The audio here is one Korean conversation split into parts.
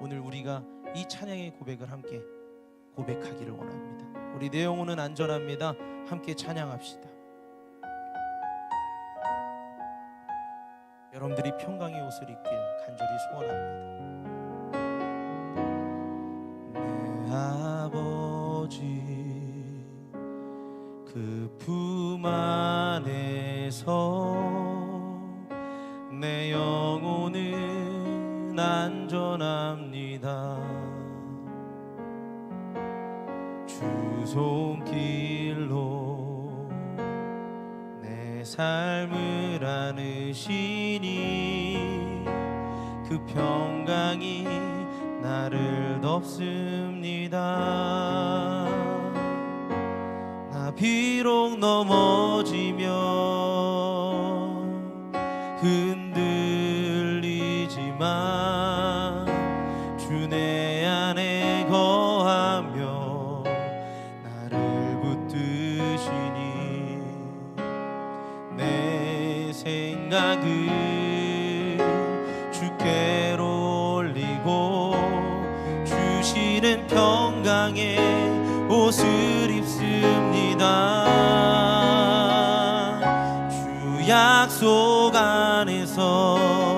오늘 우리가 이 찬양의 고백을 함께 고백하기를 원합니다. 우리 내 영혼은 안전합니다. 함께 찬양합시다. 여러분들이 평강의 옷을 입길 간절히 소원합니다. 내 아버지 그품 손길로 내 삶을 안으시니 그 평강이 나를 덮습니다. 나 비록 넘어지면 흔들리지만 주 내 안에 거하며 생각을 주께로 올리고 주시는 평강의 옷을 입습니다. 주 약속 안에서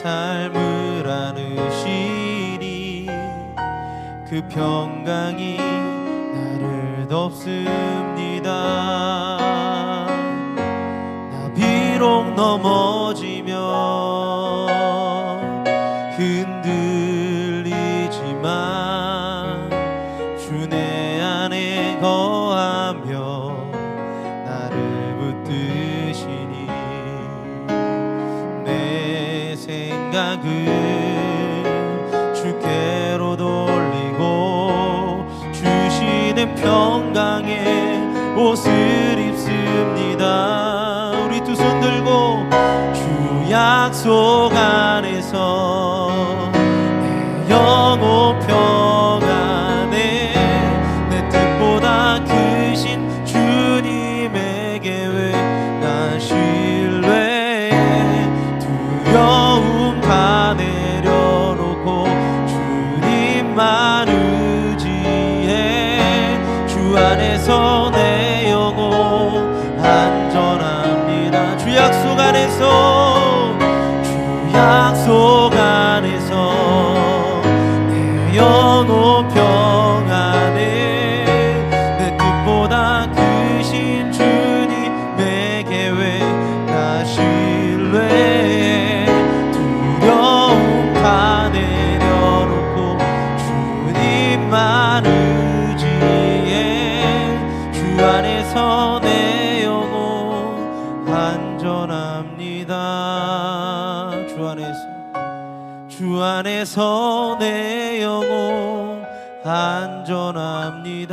삶을 안으시니 그 평강이 나를 덮습니다. 나 비록 넘어지면 흔들리지만 주내 안에 거 생각을 주께로 돌리고 주시는 평강의 옷을 입습니다. 우리 두 손 들고 주 약속 안에서 주 안에서 내 영혼 안전합니다. 주 약속 안에서 주 약속 안에서 내 영혼 안전합니다. 주 안에서 내 영혼 안전합니다